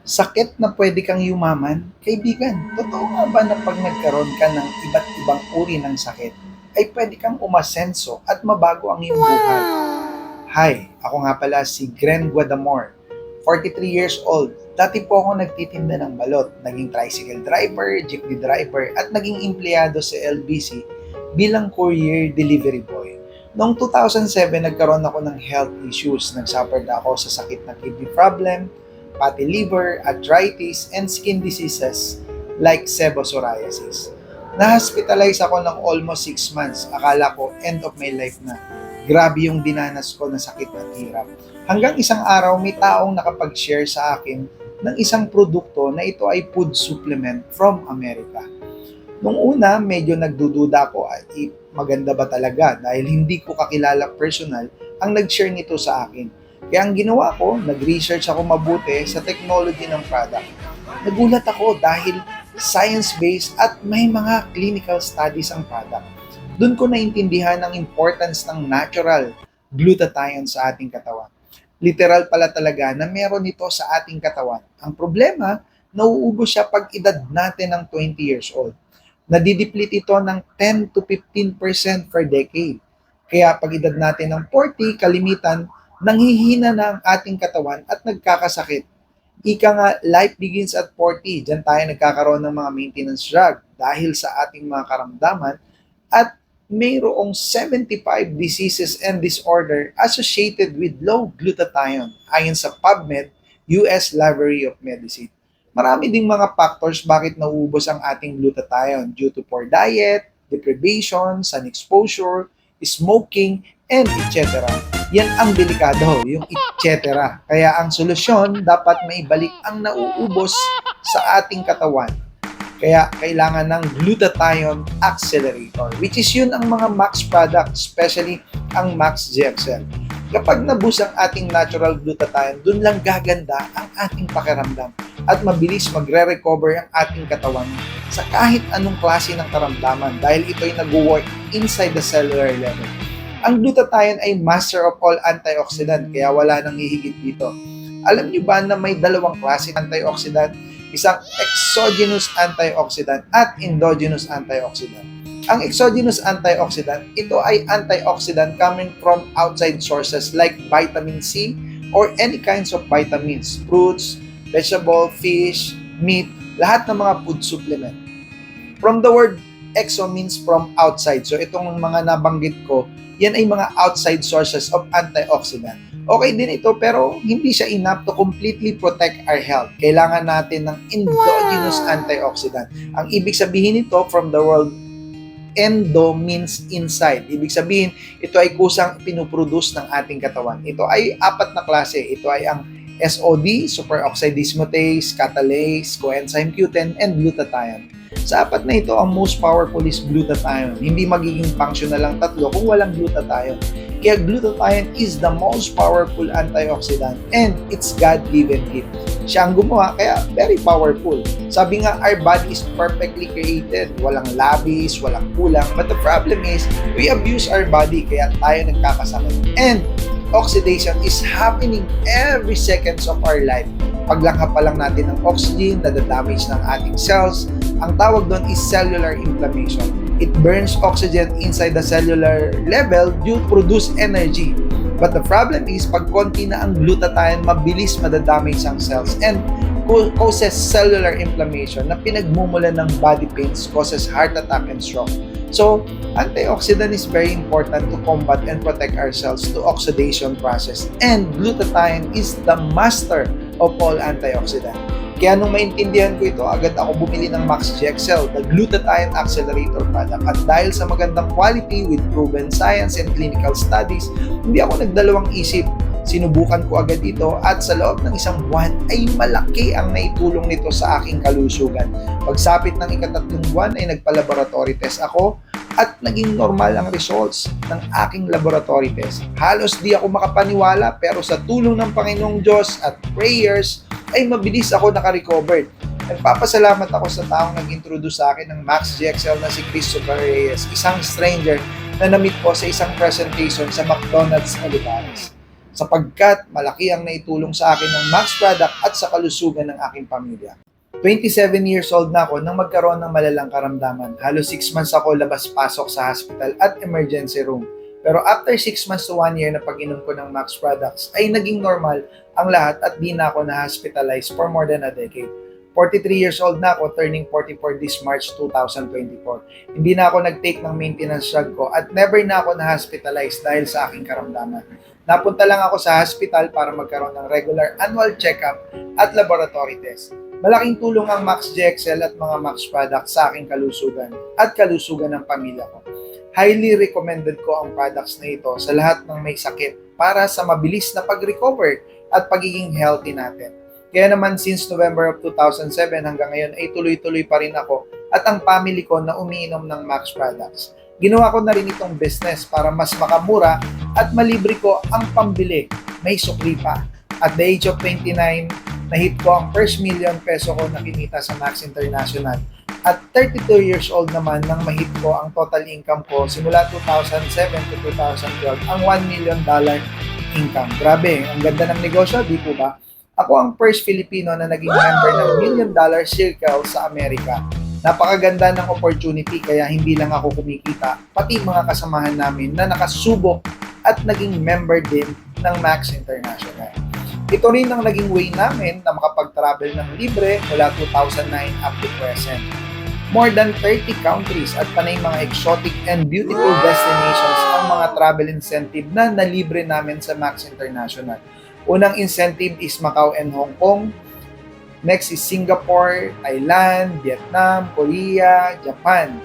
Sakit na pwede kang yumaman? Kaibigan, totoo nga ba na pag nagkaroon ka ng iba't ibang uri ng sakit, ay pwede kang umasenso at mabago ang iyong buhay? Hi, ako nga pala si Gren Guadamor, 43 years old. Dati po ako nagtitinda ng balot, naging tricycle driver, jeepney driver, at naging empleyado sa LBC bilang courier delivery boy. Noong 2007, nagkaroon ako ng health issues. Nagsuffer na ako sa sakit ng kidney problem, fatty liver, arthritis, and skin diseases like pseudopsoriasis. Na-hospitalize ako ng almost 6 months. Akala ko end of my life na. Grabe yung dinanas ko na sakit at hirap. Hanggang isang araw, may taong nakapag-share sa akin ng isang produkto na ito ay food supplement from America. Nung una, medyo nagdududa ako at maganda ba talaga dahil hindi ko kakilala personal ang nag-share nito sa akin. Kaya ang ginawa ko, nag-research ako mabuti sa technology ng product. Nagulat ako dahil science-based at may mga clinical studies ang product. Doon ko naintindihan ang importance ng natural glutathione sa ating katawan. Literal pala talaga na meron ito sa ating katawan. Ang problema, nauubos siya pag edad natin ng 20 years old. Nadideplete ito ng 10 to 15% per decade. Kaya pag edad natin ng 40, kalimitan, nanghihina na ang ating katawan at nagkakasakit. Ika nga, life begins at 40. Diyan tayo nagkakaroon ng mga maintenance drug dahil sa ating mga karamdaman at mayroong 75 diseases and disorder associated with low glutathione ayon sa PubMed, US Library of Medicine. Marami ding mga factors bakit nauubos ang ating glutathione due to poor diet, deprivation, sun exposure, smoking, and etc. Yan ang delikado, yung etc. Kaya ang solusyon, dapat maibalik ang nauubos sa ating katawan. Kaya kailangan ng glutathione accelerator, which is yun ang mga Max product, especially ang Max GXL. Kapag nabus ang ating natural glutathione, dun lang gaganda ang ating pakiramdam at mabilis magre-recover ang ating katawan sa kahit anong klase ng karamdaman dahil ito ay nag-work inside the cellular level. Ang glutathione ay master of all antioxidant kaya wala nang hihigit dito. Alam niyo ba na may dalawang klase ng antioxidant? Isang exogenous antioxidant at endogenous antioxidant. Ang exogenous antioxidant, ito ay antioxidant coming from outside sources like vitamin C or any kinds of vitamins, fruits, vegetable, fish, meat, lahat ng mga food supplement. From the word exo means from outside. So itong mga nabanggit ko, yan ay mga outside sources of antioxidant. Okay din ito pero hindi siya enough to completely protect our health. Kailangan natin ng endogenous antioxidant. Ang ibig sabihin nito from the word endo means inside. Ibig sabihin, ito ay kusang pinuproduce ng ating katawan. Ito ay apat na klase. Ito ay ang SOD, superoxide dismutase, catalase, coenzyme Q10, and glutathione. Sa apat na ito, ang most powerful is glutathione. Hindi magiging functional lang tatlo kung walang glutathione. Kaya glutathione is the most powerful antioxidant and it's God-given gift. Siya ang gumawa, kaya very powerful. Sabi nga, our body is perfectly created. Walang labis, walang kulang. But the problem is, we abuse our body, kaya tayo nagkakasakit. And oxidation is happening every seconds of our life. Paglangkap pa lang natin ng oxygen, nadadamage ng ating cells. Ang tawag doon is cellular inflammation. It burns oxygen inside the cellular level to produce energy. But the problem is, pag konti na ang glutathione, mabilis madadamage ang cells and causes cellular inflammation na pinagmumulan ng body pains, causes heart attack and stroke. So, antioxidant is very important to combat and protect ourselves to oxidation process. And glutathione is the master of all antioxidant. Kaya nung maintindihan ko ito, agad ako bumili ng Max GXL, the glutathione accelerator product. At dahil sa magandang quality with proven science and clinical studies, hindi ako nagdalawang isip. Sinubukan ko agad ito at sa loob ng isang buwan ay malaki ang naitulong nito sa aking kalusugan. Pagsapit ng ikatatlong buwan ay nagpa-laboratory test ako at naging normal ang results ng aking laboratory test. Halos di ako makapaniwala pero sa tulong ng Panginoong Diyos at prayers ay mabilis ako nakarecovered. Nagpapasalamat ako sa taong nag-introduce sa akin ng Max GXL na si Christopher Reyes, isang stranger na namit ko sa isang presentation sa McDonald's Olivares. Sapagkat malaki ang naitulong sa akin ng Max product at sa kalusugan ng aking pamilya. 27 years old na ako nang magkaroon ng malalang karamdaman. Halos 6 months ako labas-pasok sa hospital at emergency room. Pero after 6 months to 1 year na pag-inom ko ng Max products, ay naging normal ang lahat at di na ako na-hospitalized for more than a decade. 43 years old na ako, turning 44 this March 2024. Hindi na ako nag-take ng maintenance drug ko at never na ako na-hospitalized dahil sa aking karamdaman. Napunta lang ako sa hospital para magkaroon ng regular annual checkup at laboratory test. Malaking tulong ang Max GXL at mga Max products sa aking kalusugan at kalusugan ng pamilya ko. Highly recommended ko ang products na ito sa lahat ng may sakit para sa mabilis na pag-recover at pagiging healthy natin. Kaya naman since November of 2007 hanggang ngayon ay tuloy-tuloy pa rin ako at ang family ko na umiinom ng Max products. Ginawa ko na rin itong business para mas makamura at malibre ko ang pambili. May sukli pa. At the age of 29, na-hit ko ang first million peso ko na kinita sa Max International. At 32 years old naman nang mahit ko ang total income ko simula 2007 to 2012 ang 1 million dollar income. Grabe, ang ganda ng negosyo, di po ba? Ako ang first Filipino na naging member ng Million Dollar Circle sa Amerika. Napakaganda ng opportunity kaya hindi lang ako kumikita, pati mga kasamahan namin na nakasubok at naging member din ng Max International. Ito rin ang naging way namin na makapag-travel ng libre mula 2009 up to present. More than 30 countries at panay mga exotic and beautiful destinations ang mga travel incentive na nalibre namin sa Max International. Unang incentive is Macau and Hong Kong. Next is Singapore, Thailand, Vietnam, Korea, Japan,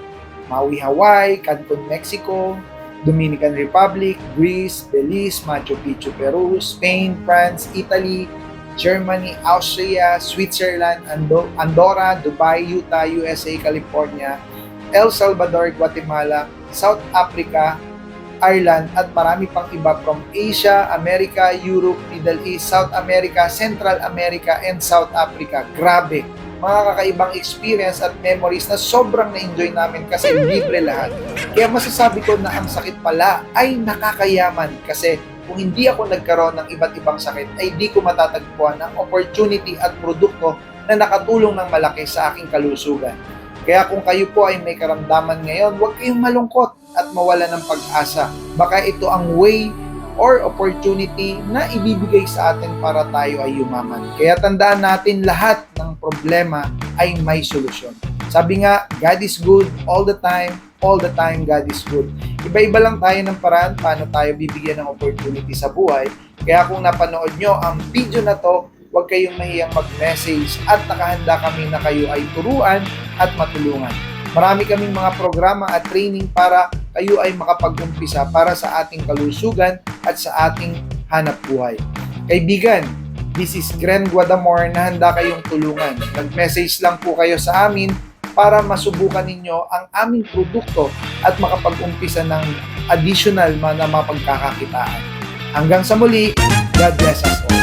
Maui, Hawaii, Cancun, Mexico, Dominican Republic, Greece, Belize, Machu Picchu, Peru, Spain, France, Italy, Germany, Austria, Switzerland, Ando- Andorra, Dubai, Utah, USA, California, El Salvador, Guatemala, South Africa, Ireland at marami pang iba from Asia, America, Europe, Middle East, South America, Central America, and South Africa. Grabe! Mga kakaibang experience at memories na sobrang na-enjoy namin kasi libre lahat. Kaya masasabi ko na ang sakit pala ay nakakayaman kasi kung hindi ako nagkaroon ng iba't ibang sakit ay di ko matatagpuan ang opportunity at produkto na nakatulong ng malaki sa aking kalusugan. Kaya kung kayo po ay may karamdaman ngayon, huwag kayong malungkot at mawala ng pag-asa. Baka ito ang way or opportunity na ibibigay sa atin para tayo ay yumaman. Kaya tandaan natin lahat ng problema ay may solusyon. Sabi nga, God is good all the time, all the time God is good. Iba-iba lang tayo ng paraan paano tayo bibigyan ng opportunity sa buhay. Kaya kung napanood nyo ang video na to, huwag kayong mahiyang mag-message at nakahanda kami na kayo ay turuan at matulungan. Marami kaming mga programa at training para kayo ay makapag-umpisa para sa ating kalusugan at sa ating hanap buhay. Kaibigan, this is Gren Guadamor na handa kayong tulungan. Nag-message lang po kayo sa amin para masubukan ninyo ang aming produkto at makapag-umpisa ng additional na mapagkakakitaan. Hanggang sa muli, God bless us all.